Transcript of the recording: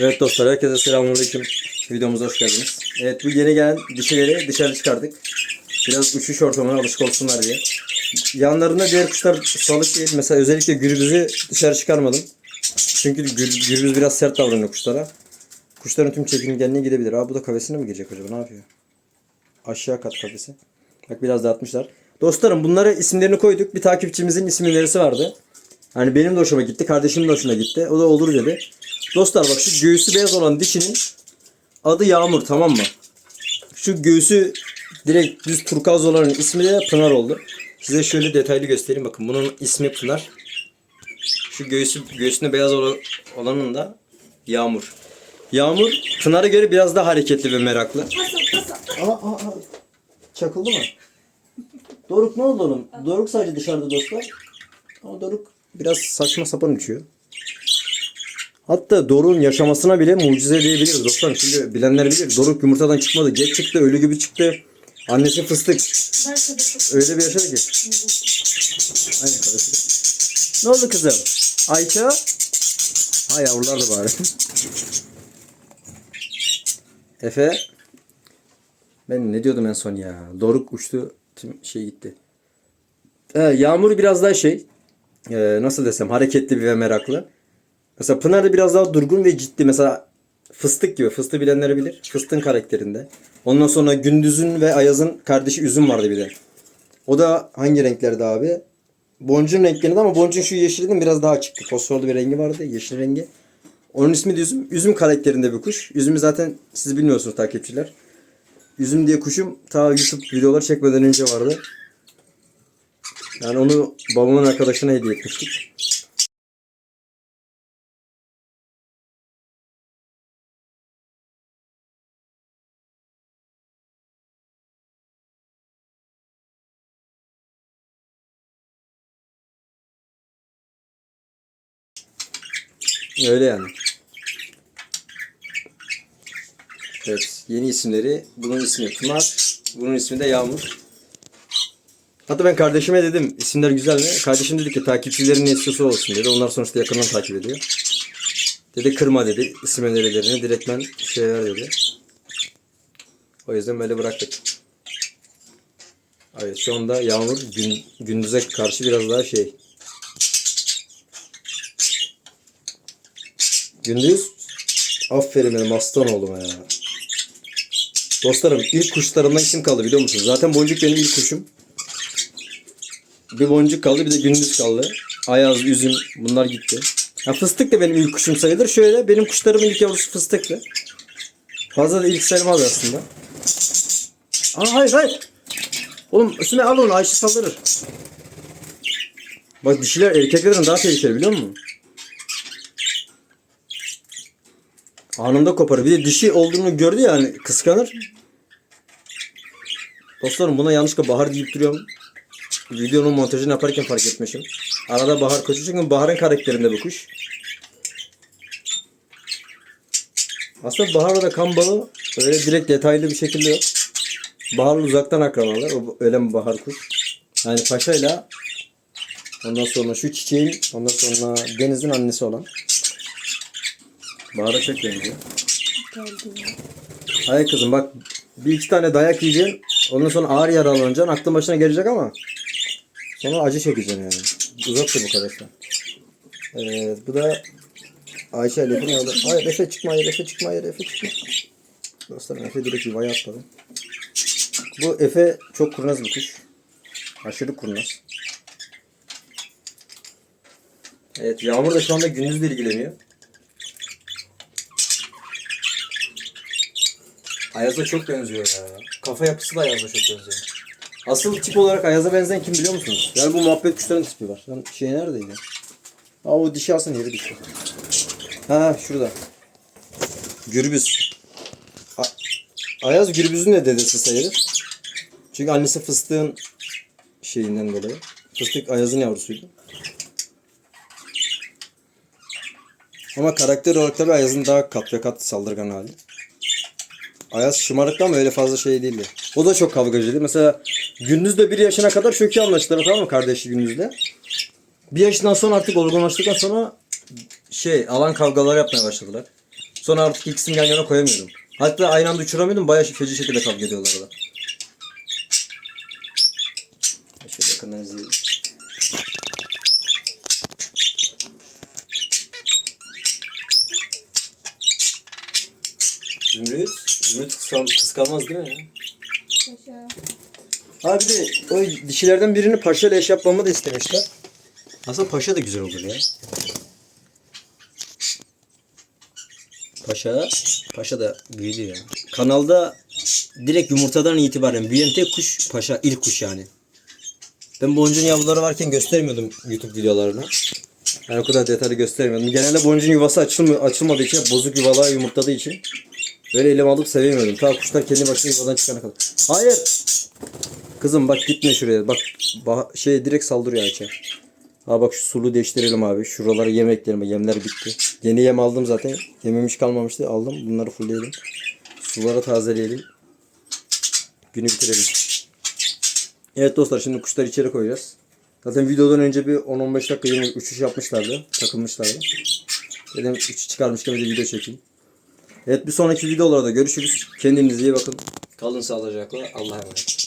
Evet dostlar herkese selamünaleyküm. Videomuza hoş geldiniz. Evet bu yeni gelen dişileri dışarı çıkardık. Biraz uçuş ortamına alışık olsunlar diye. Yanlarında diğer kuşlar salık değil. Mesela özellikle gürbüzü dışarı çıkarmadım. Çünkü gür- gürbüz biraz sert davranıyor kuşlara. Kuşların tüm çekirgenliğe gidebilir. Aa bu da kafesine mi girecek acaba? Ne yapıyor? Aşağı kat kafesi. Bak biraz dağıtmışlar. Dostlarım bunlara isimlerini koyduk. Bir takipçimizin isim önerisi vardı. Hani benim de hoşuma gitti. Kardeşimin de hoşuna gitti. O da olur dedi. Dostlar bak şu göğüsü beyaz olan dişinin adı Yağmur tamam mı? Şu göğüsü direkt düz turkuaz olanın ismi de Pınar oldu. Size şöyle detaylı göstereyim. Bakın bunun ismi Pınar. Şu göğüsü göğsünde beyaz olan- olanın da Yağmur. Yağmur Pınar'a göre biraz daha hareketli ve meraklı. Aa, aa, aa. Çakıldı mı? Doruk ne oldu oğlum? Doruk sadece dışarıda dostlar. Ama Doruk biraz saçma sapan uçuyor. Hatta Doruk'un yaşamasına bile mucize diyebiliriz dostlar. Şimdi bilenler bilir. Doruk yumurtadan çıkmadı. Geç çıktı, ölü gibi çıktı. Annesi fıstık. Öyle bir yaşadı ki. Aynen kardeşim. Ne oldu kızım? Ayça? Ha yavrular da bari. Efe. Ben ne diyordum en son ya? Doruk uçtu. Tüm şey gitti. Ee, Yağmur biraz daha şey. e, nasıl desem hareketli ve meraklı. Mesela Pınar da biraz daha durgun ve ciddi. Mesela fıstık gibi. Fıstığı bilenleri bilir. Fıstığın karakterinde. Ondan sonra Gündüz'ün ve Ayaz'ın kardeşi Üzüm vardı bir de. O da hangi renklerde abi? Boncuğun renklerinde ama boncuğun şu yeşilinin biraz daha açıktı. Fosforlu bir rengi vardı. Yeşil rengi. Onun ismi de Üzüm. Üzüm karakterinde bir kuş. Üzümü zaten siz bilmiyorsunuz takipçiler. Üzüm diye kuşum ta YouTube videoları çekmeden önce vardı. Yani onu babamın arkadaşına hediye etmiştik. Öyle yani. Evet, yeni isimleri. Bunun ismi Pınar, bunun ismi de Yağmur. Hatta ben kardeşime dedim isimler güzel mi? Kardeşim dedi ki takipçilerin istiyorsa olsun dedi. Onlar sonuçta yakından takip ediyor. Dedi kırma dedi isim önerilerini. Direkt ben şey ver dedi. O yüzden böyle bıraktık. Evet şu anda Yağmur gün, gündüze karşı biraz daha şey. Gündüz aferin benim aslan oğluma ya. Dostlarım ilk kuşlarımdan kim kaldı biliyor musunuz? Zaten boncuk benim ilk kuşum. Bir boncuk kaldı bir de gündüz kaldı. Ayaz, üzüm bunlar gitti. Ya fıstık da benim ilk kuşum sayılır. Şöyle benim kuşlarımın ilk yavrusu fıstıktı. Fazla da ilk sayılmaz aslında. Aa hayır hayır. Oğlum üstüne al onu Ayşe saldırır. Bak dişiler erkeklerden daha tehlikeli biliyor musun? Anında koparır. Bir de dişi olduğunu gördü ya hani kıskanır. Dostlarım buna yanlışlıkla bahar deyip duruyorum. Videonun montajını yaparken fark etmişim. Arada bahar koşuyor çünkü baharın karakterinde bu kuş. Aslında baharla da kan bağı öyle direkt detaylı bir şekilde yok. Baharla uzaktan akrabalar. Öyle mi bahar kuş? Yani paşayla ondan sonra şu çiçeğin ondan sonra denizin annesi olan. Bahar'a çok benziyor. Hayır kızım bak bir iki tane dayak yiyeceksin. Ondan sonra ağır yaralanacaksın. Aklın başına gelecek ama sonra acı çekeceksin yani. Uzak dur bu kadar. Evet bu da Ayşe ile Efe'nin yolda. Hayır Efe çıkma hayır Efe çıkma hayır Efe çıkma. Dostlarım Efe direkt yuvaya atladı. Bu Efe çok kurnaz bir kuş. Aşırı kurnaz. Evet Yağmur da şu anda gündüzle ilgileniyor. Ayaz'a çok benziyor ya. Kafa yapısı da Ayaz'a çok benziyor. Asıl tip olarak Ayaz'a benzeyen kim biliyor musunuz? Yani bu muhabbet kuşların tipi var. Lan şey neredeydi? Aa o dişi alsın yeri dişi. Ha şurada. Gürbüz. A- Ayaz Gürbüz'ün de dedesi sayılır. Çünkü annesi fıstığın şeyinden dolayı. Fıstık Ayaz'ın yavrusuydu. Ama karakter olarak tabii Ayaz'ın daha kat ve kat saldırgan hali. Ayaz şımarıktı ama öyle fazla şey değildi. O da çok kavgacıydı. Mesela Gündüz de bir yaşına kadar çok iyi anlaştılar tamam mı kardeşi Gündüz'le. Bir yaşından sonra artık olgunlaştıktan sonra şey alan kavgaları yapmaya başladılar. Sonra artık ikisini yan yana koyamıyordum. Hatta aynı anda uçuramıyordum. Bayağı feci şekilde kavga ediyorlardı. Şöyle yakından izleyelim. Zümrüt, Zümrüt kıskan, kıskanmaz değil mi ya? Paşa. Ha bir de o dişilerden birini paşa ile eş yapmamı da istemişler. Aslında paşa da güzel olur ya. Paşa, paşa da büyüdü ya. Kanalda direkt yumurtadan itibaren büyüyen tek kuş paşa, ilk kuş yani. Ben boncuğun yavruları varken göstermiyordum YouTube videolarına. Yani o kadar detaylı göstermiyordum. Genelde boncuğun yuvası açılmıyor, açılmadığı için, bozuk yuvalığa yumurtladığı için böyle elim alıp sevemiyordum. Ta kuşlar kendi başına yuvadan çıkana kadar. Hayır! Kızım bak gitme şuraya. Bak bah- şey direkt saldırıyor Ayça. Ha bak şu sulu değiştirelim abi. Şuraları yem ekleyelim. Yemler bitti. Yeni yem aldım zaten. Yememiş kalmamıştı. Aldım. Bunları fullleyelim. Suları tazeleyelim. Günü bitirelim. Evet dostlar şimdi kuşları içeri koyacağız. Zaten videodan önce bir 10-15 dakika yine uçuş yapmışlardı. Takılmışlardı. Dedim uçuş çıkarmışken bir de video çekeyim. Evet bir sonraki videolarda görüşürüz. Kendinize iyi bakın. Kalın sağlıcakla. Allah'a emanet.